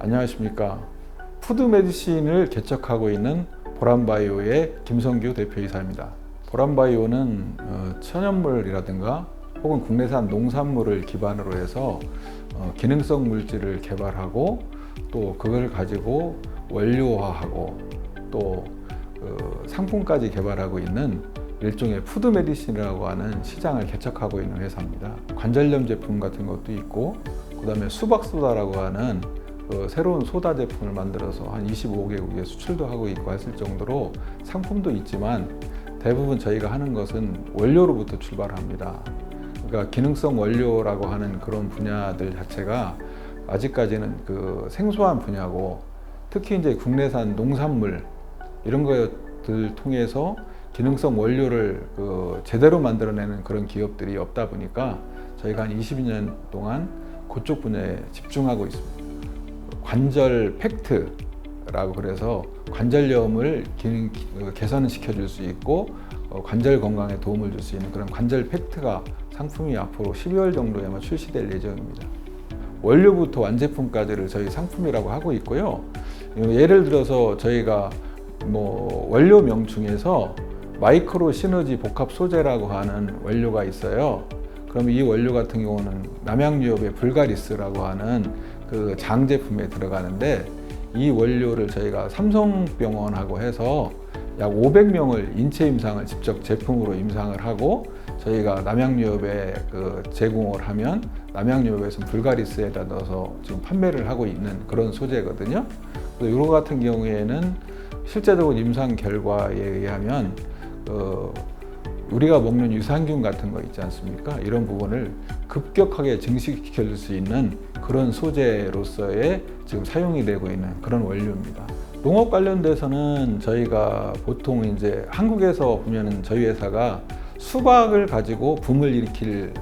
안녕하십니까. 푸드 메디신을 개척하고 있는 보람바이오의 김성규 대표이사입니다. 보람바이오는 어, 천연물이라든가 혹은 국내산 농산물을 기반으로 해서 어, 기능성 물질을 개발하고 또 그걸 가지고 원료화하고 또그 상품까지 개발하고 있는 일종의 푸드 메디신이라고 하는 시장을 개척하고 있는 회사입니다. 관절염 제품 같은 것도 있고 그다음에 수박 소다라고 하는 그 새로운 소다 제품을 만들어서 한 25개국에 수출도 하고 있고 했을 정도로 상품도 있지만 대부분 저희가 하는 것은 원료로부터 출발합니다. 그러니까 기능성 원료라고 하는 그런 분야들 자체가 아직까지는 그 생소한 분야고 특히 이제 국내산 농산물 이런 것들 통해서 기능성 원료를 그 제대로 만들어내는 그런 기업들이 없다 보니까 저희가 한 22년 동안 그쪽 분야에 집중하고 있습니다. 관절 팩트라고 그래서 관절염을 기능 그 개선을 시켜줄 수 있고 어, 관절 건강에 도움을 줄 수 있는 그런 관절 팩트가 상품이 앞으로 12월 정도에 아마 출시될 예정입니다. 원료부터 완제품까지를 저희 상품이라고 하고 있고요. 예를 들어서 저희가 뭐 원료명 중에서 마이크로 시너지 복합 소재라고 하는 원료가 있어요. 그럼 이 원료 같은 경우는 남양유업의 불가리스라고 하는 그 장 제품에 들어가는데 이 원료를 저희가 삼성병원하고 해서 약 500명을 인체 임상을 직접 제품으로 임상을 하고 저희가 남양유업에 그 제공을 하면 남양유업에서 불가리스에다 넣어서 지금 판매를 하고 있는 그런 소재거든요. 이거 같은 경우에는 실제적으로 임상 결과에 의하면 그 우리가 먹는 유산균 같은 거 있지 않습니까? 이런 부분을 급격하게 증식시켜 줄수 있는 그런 소재로서의 지금 사용이 되고 있는 그런 원료입니다. 농업 관련돼서는 저희가 보통 이제 한국에서 보면은 저희 회사가 수박을 가지고 붐을 일으킬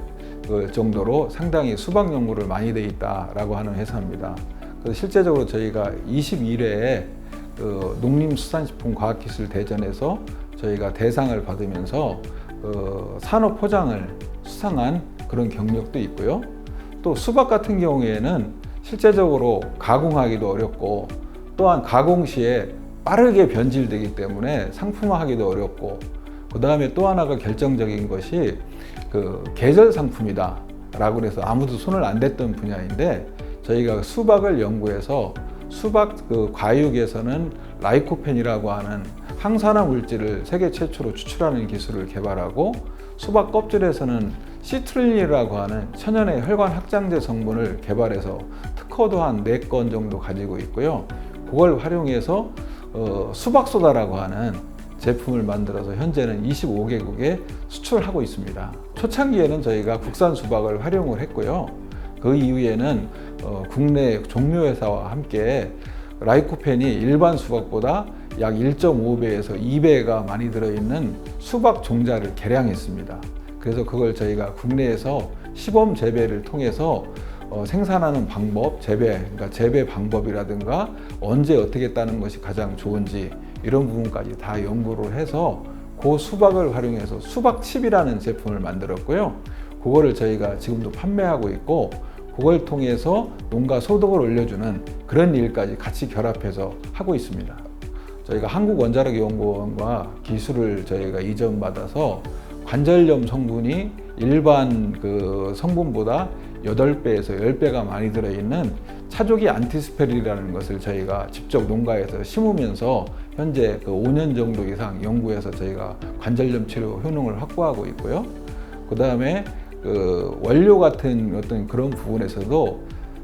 그 정도로 상당히 수박 연구를 많이 돼 있다라고 하는 회사입니다. 그래서 실제적으로 저희가 21회에 그 농림수산식품과학기술 대전에서 저희가 대상을 받으면서 그 산업 포장을 수상한 그런 경력도 있고요. 또 수박 같은 경우에는 실제적으로 가공하기도 어렵고 또한 가공 시에 빠르게 변질되기 때문에 상품화하기도 어렵고 그 다음에 또 하나가 결정적인 것이 그 계절 상품이다 라고 해서 아무도 손을 안 댔던 분야인데 저희가 수박을 연구해서 수박 그 과육에서는 라이코펜이라고 하는 항산화 물질을 세계 최초로 추출하는 기술을 개발하고 수박 껍질에서는 시트릴리라고 하는 천연의 혈관 확장제 성분을 개발해서 특허도 한 4건 정도 가지고 있고요. 그걸 활용해서 어, 수박소다라고 하는 제품을 만들어서 현재는 25개국에 수출하고 있습니다. 초창기에는 저희가 국산 수박을 활용을 했고요. 그 이후에는 어, 국내 종묘회사와 함께 라이코펜이 일반 수박보다 약 1.5배에서 2배가 많이 들어있는 수박 종자를 개량했습니다. 그래서 그걸 저희가 국내에서 시범 재배를 통해서 어, 생산하는 방법, 재배, 그러니까 재배 방법이라든가 언제 어떻게 따는 것이 가장 좋은지 이런 부분까지 다 연구를 해서 그 수박을 활용해서 수박칩이라는 제품을 만들었고요. 그거를 저희가 지금도 판매하고 있고 그걸 통해서 농가 소득을 올려주는 그런 일까지 같이 결합해서 하고 있습니다. 저희가 한국원자력연구원과 기술을 저희가 이전받아서 관절염 성분이 일반 그 성분보다 8배에서 10배가 많이 들어있는 차조기 안티스페린이라는 것을 저희가 직접 농가에서 심으면서 현재 그 5년 정도 이상 연구해서 저희가 관절염 치료 효능을 확보하고 있고요. 그 다음에 그 원료 같은 어떤 그런 부분에서도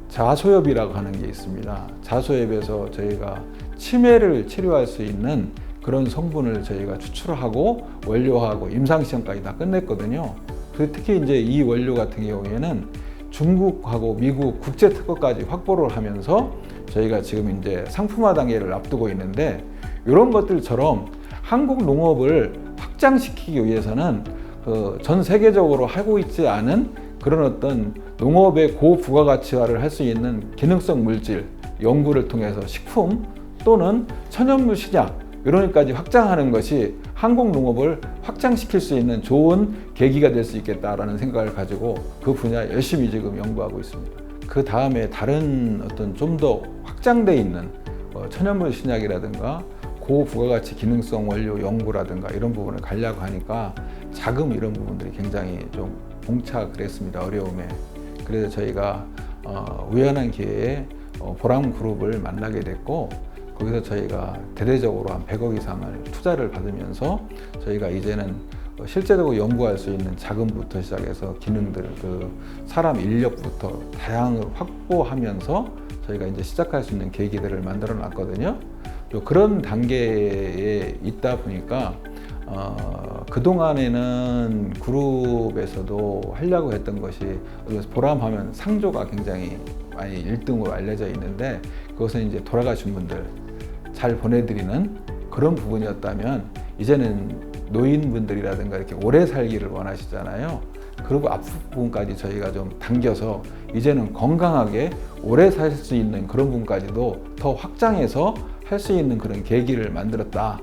자소엽이라고 하는 게 있습니다. 자소엽에서 저희가 치매를 치료할 수 있는 그런 성분을 저희가 추출하고 원료하고 임상시험까지 다 끝냈거든요. 그 특히 이제 이 원료 같은 경우에는 중국하고 미국 국제 특허까지 확보를 하면서 저희가 지금 이제 상품화 단계를 앞두고 있는데 이런 것들처럼 한국 농업을 확장시키기 위해서는 그 전 세계적으로 하고 있지 않은 그런 어떤 농업의 고부가가치화를 할 수 있는 기능성 물질 연구를 통해서 식품 또는 천연물 시장 이런까지 확장하는 것이 한국 농업을 확장시킬 수 있는 좋은 계기가 될 수 있겠다라는 생각을 가지고 그 분야 열심히 지금 연구하고 있습니다. 그 다음에 다른 어떤 좀 더 확장돼 있는 어, 천연물 신약이라든가 고부가가치 기능성 원료 연구라든가 이런 부분을 가려고 하니까 자금 이런 부분들이 굉장히 좀 봉착을 했습니다. 어려움에. 그래서 저희가 어, 우연한 기회에 어, 보람 그룹을 만나게 됐고 거기서 저희가 대대적으로 한 100억 이상을 투자를 받으면서 저희가 이제는 어, 실제로 연구할 수 있는 자금부터 시작해서 기능들, 그 사람 인력부터 다양을 확보하면서 저희가 이제 시작할 수 있는 계기들을 만들어 놨거든요. 또 그런 단계에 있다 보니까 어, 그동안에는 그룹에서도 하려고 했던 것이 보람하면 상조가 굉장히 많이 1등으로 알려져 있는데 그것은 이제 돌아가신 분들 잘 보내드리는 그런 부분이었다면 이제는 노인분들이라든가 이렇게 오래 살기를 원하시잖아요. 그리고 앞부분까지 저희가 좀 당겨서 이제는 건강하게 오래 살 수 있는 그런 부분까지도 더 확장해서 할 수 있는 그런 계기를 만들었다.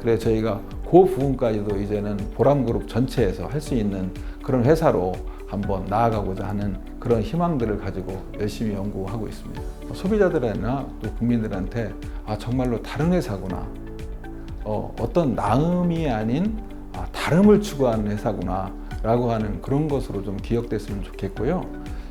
그래서 저희가 그 부분까지도 이제는 보람그룹 전체에서 할 수 있는 그런 회사로 한번 나아가고자 하는 그런 희망들을 가지고 열심히 연구하고 있습니다. 소비자들이나 또 국민들한테 아 정말로 다른 회사구나. 어, 어떤 나음이 아닌 아, 다름을 추구하는 회사구나 라고 하는 그런 것으로 좀 기억됐으면 좋겠고요.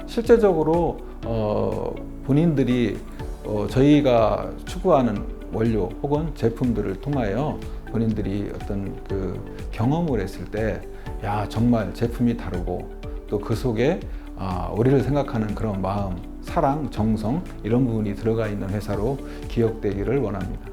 실제적으로 어, 본인들이 어, 저희가 추구하는 원료 혹은 제품들을 통하여 본인들이 어떤 그 경험을 했을 때, 야 정말 제품이 다르고 또 그 속에 아, 우리를 생각하는 그런 마음, 사랑, 정성 이런 부분이 들어가 있는 회사로 기억되기를 원합니다.